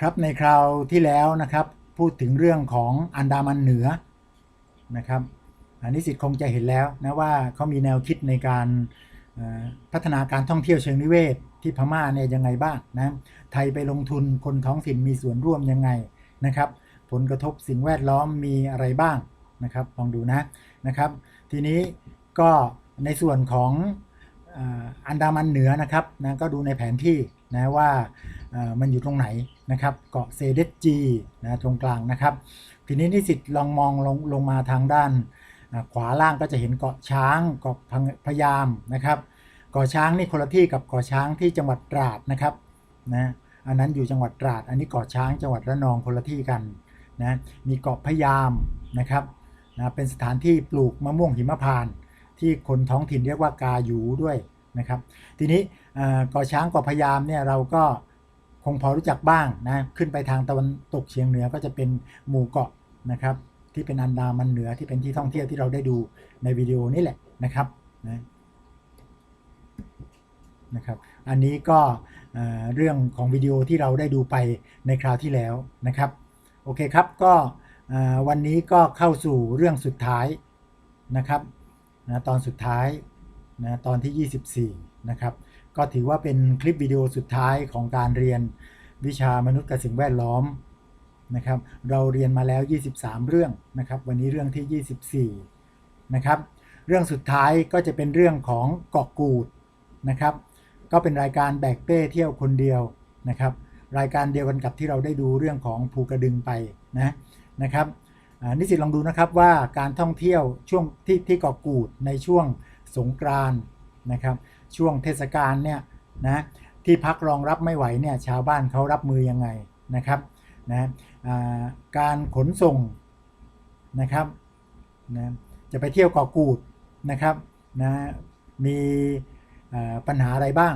ครับในคราวที่แล้วนะครับพูดถึงเรื่องของอันดามันเหนือนะครับอันนี้สิทธิ์คงจะเห็นแล้วนะว่าเขามีแนวคิดในการพัฒนาการท่องเที่ยวเชิงนิเวศ ที่พม่าเนี่ยยังไงบ้างนะไทยไปลงทุนคนท้องถิ่นมีส่วนร่วมยังไงนะครับ ผลกระทบสิ่งแวดล้อมมีอะไรบ้างนะครับลองดูนะนะครับ ทีนี้ก็ในส่วนของอันดามันเหนือนะครับนะก็ดูในแผนที่ นะว่ามันอยู่ตรงไหนนะครับเกาะเซเดจีนะตรงกลางนะครับ ทีนี้นิสิตลองมองลงลงมาทางด้านขวาล่างก็จะเห็นเกาะช้างเกาะพพยามนะครับเกาะช้างนี่คนละที่กับเกาะช้างที่จังหวัดตราดนะครับนะอันนั้นอยู่จังหวัดตราด อันนี้เกาะช้างจังหวัดระนองคนละที่กันนะมีเกาะพยามนะครับนะเป็นสถานที่ปลูกมะม่วงหิมพานต์ที่คนท้องถิ่นเรียกว่ากาหยูด้วยนะครับ ทีนี้ เอ่อเกาะช้างเกาะพยามเนี่ยเราก็คงพอรู้จักบ้างนะขึ้นไปทางตะวันตกเฉียงเหนือก็จะเป็นหมู่เกาะนะครับที่เป็นอันดามันเหนือที่เป็นที่ท่องเที่ยวที่เราได้ดูในวิดีโอนี่แหละนะครับนะนะครับ อันนี้ก็เรื่องของวิดีโอที่เราได้ดูไปในคราวที่แล้วนะครับ โอเคครับก็วันนี้ก็เข้าสู่เรื่องสุดท้ายนะครับนะตอนสุดท้ายนะตอนที่ 24 นะครับ ก็ถือว่าเป็นคลิปวิดีโอสุดท้ายของการเรียนวิชามนุษย์กับสิ่งแวดล้อมนะครับ เราเรียนมาแล้ว 23 เรื่องนะครับ วันนี้เรื่องที่ 24 นะครับ เรื่องสุดท้ายก็จะเป็นเรื่องของเกาะกูดนะครับ ก็เป็นรายการแบกเป้เที่ยวคนเดียวนะครับ รายการเดียวกันกับที่เราได้ดูเรื่องของภูกระดึงไปนะนะครับนิสิตลองดูนะครับว่าการท่องเที่ยวช่วงที่ที่เกาะกูดในช่วงสงกรานต์ นะครับ ช่วงเทศกาลเนี่ยนะที่พักรองรับไม่ไหวเนี่ยชาวบ้านเขารับมือยังไงนะครับนะการขนส่งนะครับนะจะไปเที่ยวเกาะกูดนะครับนะมีปัญหาอะไรบ้าง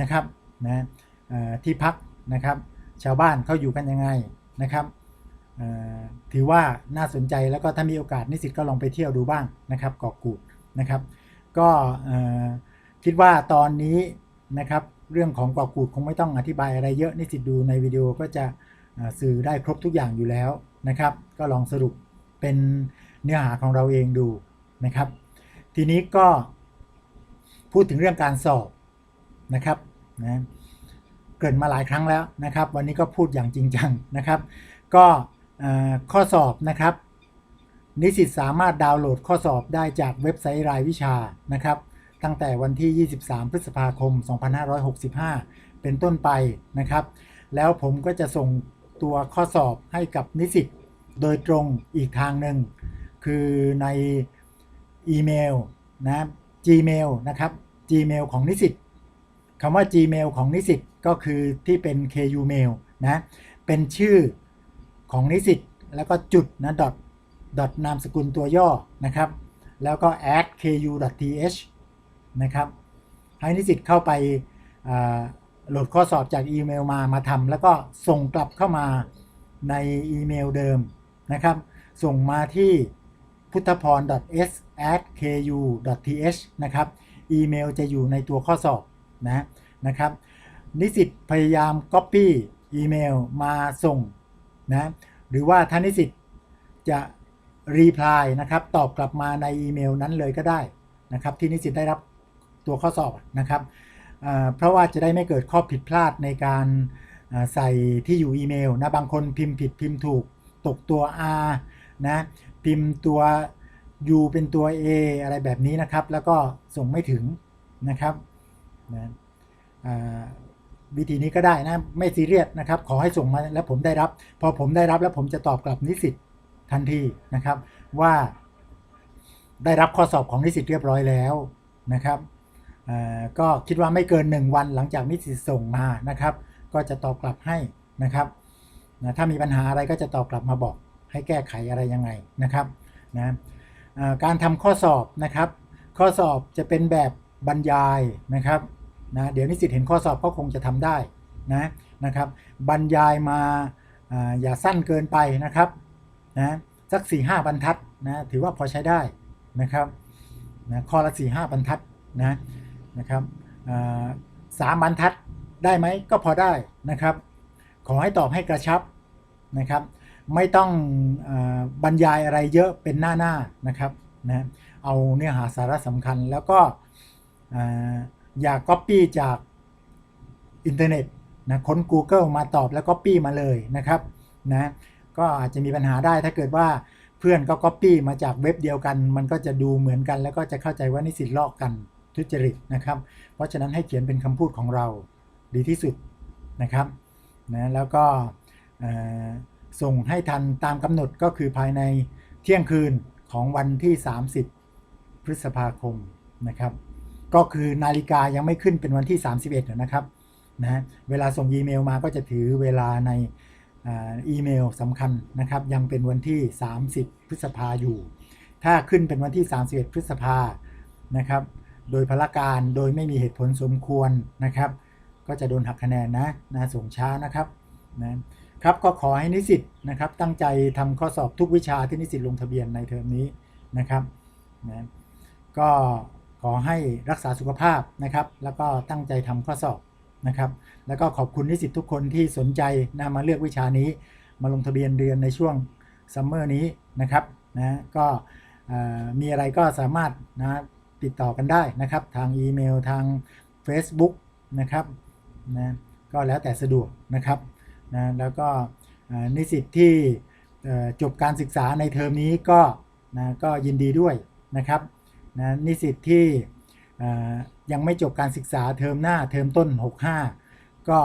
นะครับนะที่พักนะครับ ชาวบ้านเขาอยู่กันยังไงนะครับถือว่าน่าสนใจแล้วก็ถ้ามีโอกาสนิสิตก็ลองไปเที่ยวดูบ้างนะครับเกาะกูดนะครับ ก็เอ่อ คิดว่าตอนนี้นะครับเรื่องของเกาะกูดคงไม่ต้องอธิบายอะไรเยอะนิสิตดูในวิดีโอก็จะสื่อได้ครบทุกอย่างอยู่แล้วนะครับ ก็ลองสรุปเป็นเนื้อหาของเราเองดูนะครับ ทีนี้ก็พูดถึงเรื่องการสอบนะครับนะเกิดมาหลายครั้งแล้วนะครับ วันนี้ก็พูดอย่างจริงจังนะครับ ก็ข้อสอบนะครับ นิสิตสามารถดาวน์โหลดข้อสอบได้จากเว็บไซต์รายวิชานะครับ ตั้งแต่วันที่ 23 พฤษภาคม 2565 เป็นต้นไปนะครับ แล้วผมก็จะส่งตัวข้อสอบให้กับนิสิตโดยตรงอีกทางหนึ่ง คือในอีเมลนะ Gmail นะครับ Gmail ของนิสิตคำว่า Gmail ของนิสิตก็คือที่เป็น KU mail นะ เป็นชื่อของนิสิตแล้วก็จุดนะ dot dot นามสกุลตัวย่อนะครับ แล้วก็ at ku.th นะครับ ให้นิสิตเข้าไปโหลดข้อสอบจากอีเมลมามาทำแล้วก็ส่งกลับเข้ามาในอีเมลเดิมนะครับ ส่งมาที่พุทธพร s at ku th นะครับ อีเมลจะอยู่ในตัวข้อสอบนะนะครับ นิสิตพยายาม Copy อีเมลมาส่งนะหรือว่าถ้านิสิตจะ reply นะครับ ตอบกลับมาในอีเมลนั้นเลยก็ได้นะครับ ที่นิสิตได้รับ ตัวข้อสอบนะครับเพราะว่าจะได้ไม่เกิดข้อผิดพลาดในการใส่ที่อยู่อีเมลนะบางคนพิมพ์ผิดพิมพ์ถูกตกตัว R นะพิมพ์ตัว U เป็นตัว A อะไรแบบนี้นะครับ แล้วก็ส่งไม่ถึงนะครับนะวิธีนี้ก็ได้นะไม่ซีเรียสนะครับ ขอให้ส่งมาแล้วผมได้รับ พอผมได้รับแล้วผมจะตอบกลับนิสิตทันทีนะครับว่าได้รับข้อสอบของนิสิตเรียบร้อยแล้วนะครับ ก็คิดว่าไม่เกิน 1 วันหลังจากนิสิตส่งมานะครับ ก็จะตอบกลับให้นะครับนะถ้ามีปัญหาอะไรก็จะตอบกลับมาบอกให้แก้ไขอะไรยังไงนะครับนะการทำข้อสอบนะครับ ข้อสอบจะเป็นแบบบรรยายนะครับนะเดี๋ยวนิสิตเห็นข้อสอบก็คงจะทำได้นะนะครับ บรรยายมาออย่าสั้นเกินไปนะครับนะสัก4 5บรรทัดนะถือว่าพอใช้ได้นะครับนะข้อละ4 5บรรทัดนะ นะครับสามบรรทัดได้ไหมก็พอได้นะครับ ขอให้ตอบให้กระชับนะครับ ไม่ต้องอบรรยายอะไรเยอะเป็นหน้าหน้านะครับนะเอาเนื้อหาสาระสำคัญแล้วก็เอ่ออย่าก๊อปปี้จากอินเทอร์เน็ตนะค้น Google มาตอบแล้วก็ปี้มาเลยนะครับนะก็อาจจะมีปัญหาได้ถ้าเกิดว่าเพื่อนก็ก๊อปปี้มาจากเว็บเดียวกัน มันก็จะดูเหมือนกัน แล้วก็จะเข้าใจว่านิสิตลอกกัน ทุจริตนะครับ เพราะฉะนั้นให้เขียนเป็นคำพูดของเราดีที่สุดนะครับนะแล้วก็ส่งให้ทันตามกำหนดก็คือภายในเที่ยงคืนของวันที่ 30 พฤษภาคมนะครับ ก็คือนาฬิกายังไม่ขึ้นเป็นวันที่ 31นะครับนะเวลาส่งอีเมลมาก็จะถือเวลาในอีเมลสำคัญนะครับ ยังเป็นวันที่ 30 พฤษภาอยู่ ถ้าขึ้นเป็นวันที่ 31 พฤษภานะครับ โดยพละการโดยไม่มีเหตุผลสมควรนะครับ ก็จะโดนหักคะแนนนะนะส่งช้านะครับนะครับก็ขอให้นิสิตนะครับตั้งใจทำข้อสอบทุกวิชาที่นิสิตลงทะเบียนในเทอมนี้นะครับนะก็ขอให้รักษาสุขภาพนะครับ แล้วก็ตั้งใจทำข้อสอบนะครับ แล้วก็ขอบคุณนิสิตทุกคนที่สนใจนะมาเลือกวิชานี้ มาลงทะเบียนเรียนในช่วงซัมเมอร์นี้นะครับนะก็มีอะไรก็สามารถนะ ติดต่อกันได้นะครับ ทางอีเมลทาง Facebook นะครับนะก็แล้วแต่สะดวกนะครับนะแล้วก็นิสิตที่จบการศึกษาในเทอมนี้ก็นะก็ยินดีด้วยนะครับนะนิสิตที่ยังไม่จบการศึกษาเทอมหน้าเทอมต้น 65 ก็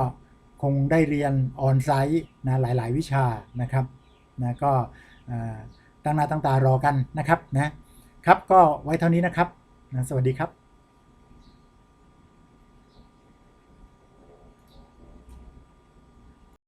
คงได้เรียนออนไซต์นะหลาย ๆ วิชานะครับนะก็ตั้งหน้าตั้งตารอกันนะครับนะครับก็ไว้เท่านี้นะครับ สวัสดีครับ